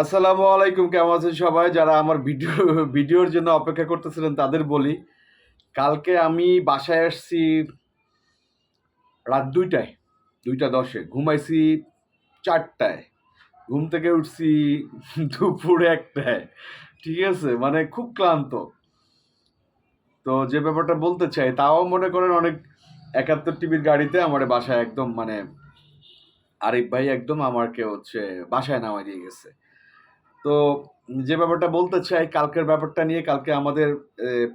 আসসালামু আলাইকুম, কেমন আছেন সবাই? যারা আমার ভিডিও, ভিডিওর জন্য অপেক্ষা করতেছিলেন তাদের বলি, কালকে আমি বাসায় আসছি রাত দুইটায়, দুইটা দশে। ঘুমাইছি চারটায়। ঘুম থেকে উঠছি দুপুর একটায়। ঠিক আছে? মানে খুব ক্লান্ত। তো যে ব্যাপারটা বলতে চাই, তাও মনে করেন অনেক একাত্তর টিভির গাড়িতে আমার বাসায় একদম মানে আরিফ ভাই একদম আমাকে হচ্ছে বাসায় নামাই দিয়ে গেছে। তো যে ব্যাপারটা বলতে চাই, কালকের ব্যাপারটা নিয়ে কালকে আমাদের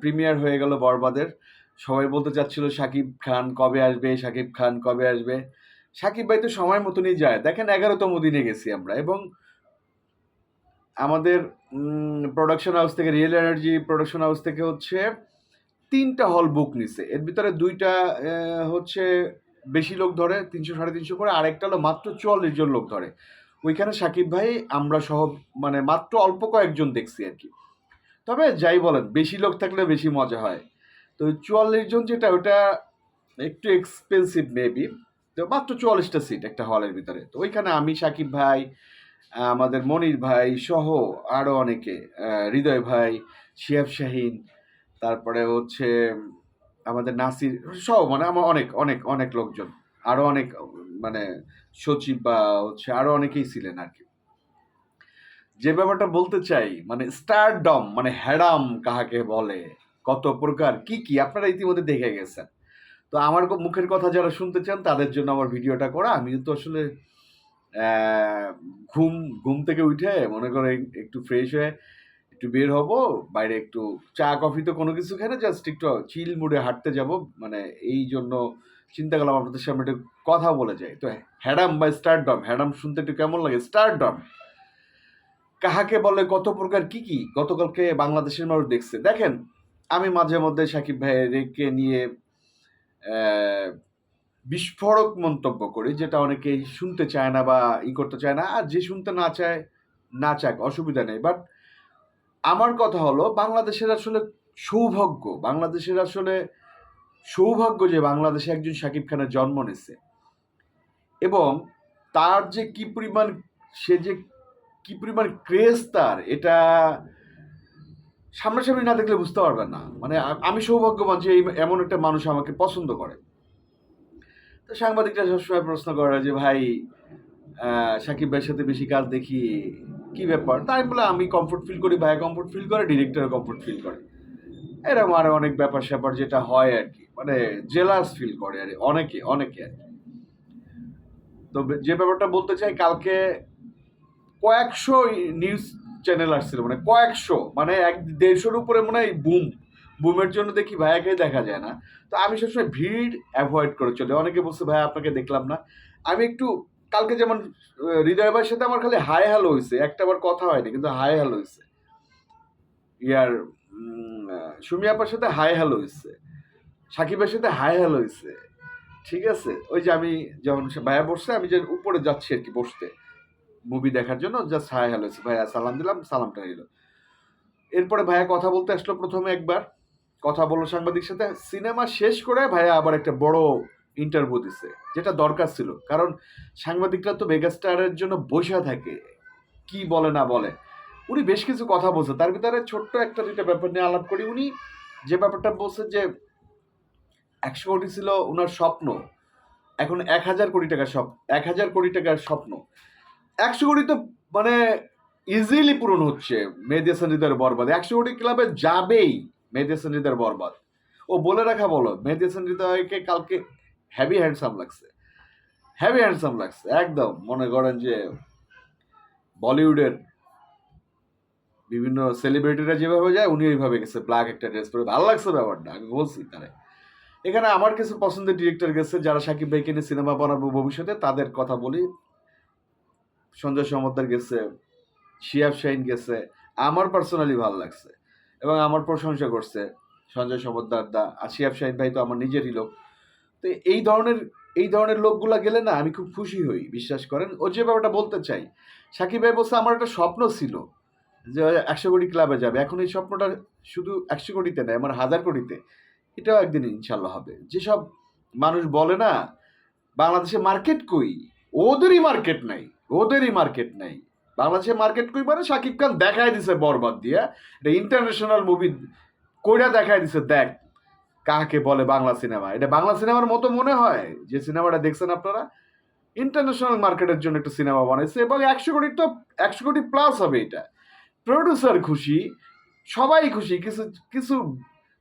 প্রিমিয়ার হয়ে গেল বরবাদের। সবাই বলতে চাচ্ছিল সাকিব খান কবে আসবে, সাকিব খান কবে আসবে? সাকিব ভাই তো সময় মতনই যায়। দেখেন এগারোতম দিনে গেছি আমরা এবং আমাদের প্রোডাকশন হাউস থেকে রিয়েল এনার্জি প্রোডাকশন হাউস থেকে হচ্ছে তিনটা হল বুক নিছে। এর ভিতরে দুইটা হচ্ছে বেশি লোক ধরে, তিনশো সাড়ে তিনশো করে, আরেকটা হলো মাত্র চুয়াল্লিশ জন লোক ধরে। ওইখানে সাকিব ভাই, আমরা সহ মানে মাত্র অল্প কয়েকজন দেখছি আর কি। তবে যাই বলেন, বেশি লোক থাকলে বেশি মজা হয়। তো চুয়াল্লিশ জন যেটা, ওটা একটু এক্সপেন্সিভ মেবি তো মাত্র চুয়াল্লিশটা সিট একটা হলের ভিতরে। তো ওইখানে আমি, সাকিব ভাই, আমাদের মনির ভাই সহ আরও অনেকে হৃদয় ভাই, শিয়াব শাহিন, তারপরে হচ্ছে আমাদের নাসির সহ মানে আমার অনেক অনেক অনেক লোকজন। আরও অনেক মানে সচিব বা হচ্ছে আরও অনেকেই ছিলেন আর কি। যে ব্যাপারটা বলতে চাই মানে স্টারডম মানে হ্যাডাম কাহাকে বলে, কত প্রকার, কি কি? আপনারা ইতিমধ্যে দেখে গেছেন। তো আমার মুখের কথা যারা শুনতে চান, তাদের জন্য আমার ভিডিওটা করা। আমি তো আসলে ঘুম ঘুম থেকে উঠে মনে করে একটু ফ্রেশ হয়ে একটু বের হব, বাইরে একটু চা, কফি তো কোনো কিছু খাই না জাস্ট একটু চিল মুডে হাঁটতে যাব। মানে এই জন্য চিন্তা করলাম আপনাদের সামনে একটু কথা বলে যাই তো হ্যাডাম বা স্টারডম, হ্যাডাম শুনতে একটু কেমন লাগে? স্টারডম, কাহাকে বলে কত প্রকার কি কি? গতকালকে বাংলাদেশের মানুষ দেখছে। দেখেন, আমি মাঝে মধ্যে সাকিব ভাইয়েরকে নিয়ে বিস্ফোরক মন্তব্য করি, যেটা অনেকেই শুনতে চায় না বা ই করতে চায় না। আর যে শুনতে না চায়, না চাক, অসুবিধা নেই। বাট আমার কথা হলো, বাংলাদেশের আসলে সৌভাগ্য, বাংলাদেশের আসলে সৌভাগ্য যে বাংলাদেশে একজন সাকিব খানের জন্ম নিছে এবং তার যে কি পরিমাণ, সে যে কি পরিমাণ ক্রেজ তার, এটা সামনাসামনি না দেখলে বুঝতে পারবেন না। মানে আমি সৌভাগ্যবান যে এমন একটা মানুষ আমাকে পছন্দ করে। তো সাংবাদিকরা সবসময় প্রশ্ন করে যে, ভাই সাকিব ভাইয়ের সাথে বেশি কাজ দেখি কি ব্যাপার? তাই বলে আমি কমফোর্ট ফিল করি ভাই কমফোর্ট ফিল করে ডিরেক্টর কমফোর্ট ফিল করে। এরকম আরও অনেক ব্যাপার স্যাপার যেটা হয় আর কি। মানে জেলাস ফিল করে আর অনেকে অনেকে আর কি। তো যে ব্যাপারটা বলতে চাই, কালকে কয়েকশো নিউজ চ্যানেল আসছিল মানে কয়েকশো মানে এক দেড়শোর উপরে মনে হয় বুম বুমের জন্য দেখি ভাইয়াকে দেখা যায় না। তো আমি সবসময় ভিড় অ্যাভয়েড করে চলে। অনেকে বলছে ভাই আপনাকে দেখলাম না। আমি একটু কালকে যেমন হৃদয় ভাইয়ের সাথে আমার খালি হাই হ্যালো হয়েছে একটা বার কথা হয়নি কিন্তু হাই হ্যালো হয়েছে ইয়ার উম, আহ, সুমি আপার সাথে হাই হ্যালো হয়েছে সাকিবের সাথে হাই হ্যালো হয়েছে ঠিক আছে? ওই যে আমি যখন ভাইয়া বসছে আমি যে উপরে যাচ্ছি আর কি বসতে মুভি দেখার জন্য জাস্ট হাই হ্যালো হয়েছে ভাইয়া সালাম দিলাম সালামটা নিল এরপরে ভাইয়া কথা বলতে আসলো প্রথমে একবার কথা বলল সাংবাদিক সাথে। সিনেমা শেষ করে ভাইয়া আবার একটা বড় ইন্টারভিউ দিছে, যেটা দরকার ছিল। কারণ সাংবাদিকরা তো মেগাস্টারের জন্য বসে থাকে, কি বলে না বলে। উনি বেশ কিছু কথা বলছে, তার ভিতরে ছোট্ট একটা দুইটা ব্যাপার নিয়ে আলাপ করি। উনি যে ব্যাপারটা বলছে যে, একশো কোটি ছিল ওনার স্বপ্ন, এখন এক হাজার কোটি টাকার স্বপ্ন এক হাজার কোটি টাকার স্বপ্ন। একশো কোটি তো মানে ইজিলি পূরণ হচ্ছে মেহেদি হাসান হৃদয়ের বরবাদ। একশো কোটি ক্লাবে যাবেই মেহেদি হাসান বরবাদ। ও বলে রাখা বলো, মেহেদি হাসান হৃদয়কে কালকে হ্যাভি হ্যান্ডসাম লাগছে। হ্যাভি হ্যান্ডসাম লাগছে, একদম। মনে করেন যে বলিউডের বিভিন্ন সেলিব্রিটিরা যেভাবে যায় উনি ওইভাবে গেছে। ব্ল্যাক একটা ড্রেস পরে। ভালো লাগছে ব্যাপারটা, আমি বলছি তারে এখানে আমার কিছু পছন্দের ডিরেক্টর গেছে, যারা সাকিব ভাইকে নিয়ে সিনেমা বানাবো ভবিষ্যতে, তাদের কথা বলি। সঞ্জয় সমদ্দার গেছে, শিয়াব শাহিন গেছে, আমার পার্সোনালি ভালো লাগছে। এবং আমার প্রশংসা করছে সঞ্জয় সমদ্দার দা। আর শিয়াব শাহিন ভাই তো আমার নিজেরই লোক। তো এই ধরনের এই ধরনের লোকগুলা গেলে না আমি খুব খুশি হই, বিশ্বাস করেন। ও যে ব্যাপারটা বলতে চাই, সাকিব ভাই বলছে, আমার একটা স্বপ্ন ছিল যে একশো কোটি ক্লাবে যাবে। এখন এই স্বপ্নটা শুধু একশো কোটিতে নয়, আমার হাজার কোটিতে। এটাও একদিন ইনশাল্লাহ হবে। যেসব মানুষ বলে না, বাংলাদেশে মার্কেট কই? ওদেরই মার্কেট নাই, ওদেরই মার্কেট নাই। বাংলাদেশে মার্কেট কই মানে শাকিব খান দেখাই দিছে বরবাদ দিয়া, এটা ইন্টারন্যাশনাল মুভি কইরা দেখাই দিছে, দেখ কাকে বলে বাংলা সিনেমা? এটা বাংলা সিনেমার মতো মনে হয় যে সিনেমাটা দেখছেন আপনারা। ইন্টারন্যাশনাল মার্কেটের জন্য একটা সিনেমা বানাইছে এবং একশো কোটি তো, একশো কোটি প্লাস হবে এটা। প্রডিউসার খুশি, সবাই খুশি, কিছু কিছু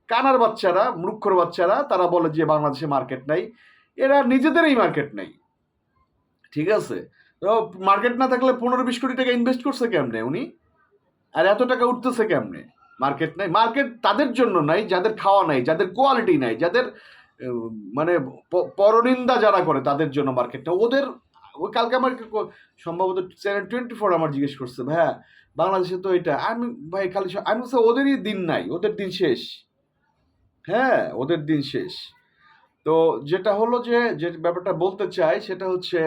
কানার বাচ্চারা মূর্খর বাচ্চারা, তারা বলে যে বাংলাদেশে মার্কেট নাই। এরা নিজেদেরই মার্কেট নাই। ঠিক আছে? তো মার্কেট না থাকলে পনেরো বিশ কোটি টাকা ইনভেস্ট করছে কেমনে উনি? আর এত টাকা উঠতেছে কেমনে? মার্কেট নাই মার্কেট তাদের জন্য নাই যাদের খাওয়া নাই যাদের কোয়ালিটি নাই যাদের মানে পরনিন্দা যারা করে তাদের জন্য মার্কেটটা ওদের ওই কালকে আমার সম্ভবত চ্যানেল টোয়েন্টি ফোর আমার জিজ্ঞেস করছে ভাইয়া বাংলাদেশে তো এটা আমি ভাই খালি আমি বলছি, ওদেরই দিন নাই ওদের দিন শেষ। হ্যাঁ ওদের দিন শেষ। তো যেটা হলো যে যে ব্যাপারটা বলতে চাই সেটা হচ্ছে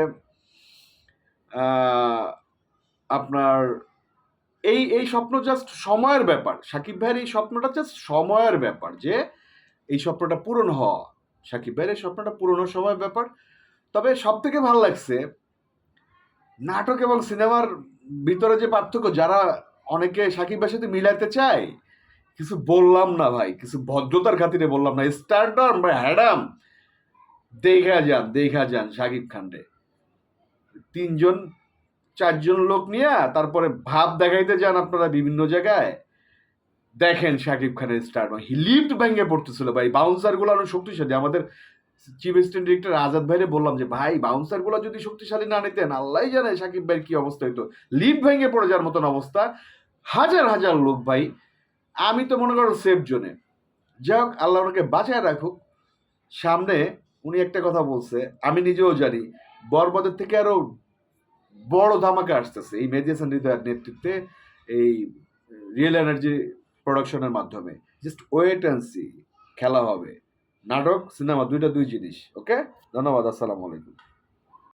আপনার এই এই স্বপ্ন জাস্ট সময়ের ব্যাপার। সাকিব ভাইয়ের এই স্বপ্নটা জাস্ট সময়ের ব্যাপার যে এই স্বপ্নটা পূরণ হওয়া। সাকিব ভাইয়ের এই স্বপ্নটা পূরণ হওয়ার সময়ের ব্যাপার। তবে সব থেকে ভালো লাগছে, নাটক এবং সিনেমার ভিতরে যে পার্থক্য, যারা অনেকে সাকিব ভাইয়ের সাথে মিলাতে চায়, কিছু বললাম না ভাই, কিছু ভদ্রতার খাতিরে বললাম না। স্টারডম ভাই হ্যাডাম দেখা যান দেখা যান সাকিব খানরে। তিনজন চারজন লোক নিয়ে তারপরে ভাব দেখাইতে যান আপনারা বিভিন্ন জায়গায়। দেখেন শাকিব খানের স্টার হি লিফট ভেঙে পড়তেছিল, ভাই। বাউন্সারগুলো অনেক শক্তিশালী। আমাদের চিফ অ্যাসিস্ট্যান্ট ডিরেক্টর আজাদ ভাইরে বললাম যে, ভাই বাউন্সারগুলো যদি শক্তিশালী না নিতেন, আল্লাহ জানে সাকিব ভাইয়ের কি অবস্থা হইতো। লিফট ভেঙে পড়ে যাওয়ার মতন অবস্থা। হাজার হাজার লোক, ভাই। আমি তো মনে করো সেফ জোনে যাই হোক, আল্লাহ ওনাকে বাঁচায় রাখুক। সামনে উনি একটা কথা বলছে, আমি নিজেও জানি, বরবাদের থেকে আরও বড় ধামাকা আসতেছে এই মেহেদি হাসান হৃদয়ের নেতৃত্বে এই রিয়েল এনার্জি প্রোডাকশনের মাধ্যমে। জাস্ট ওয়েট অ্যান্ড সি খেলা হবে। নাটক, সিনেমা, দুইটা দুই জিনিস ওকে ধন্যবাদ, আসসালামু আলাইকুম।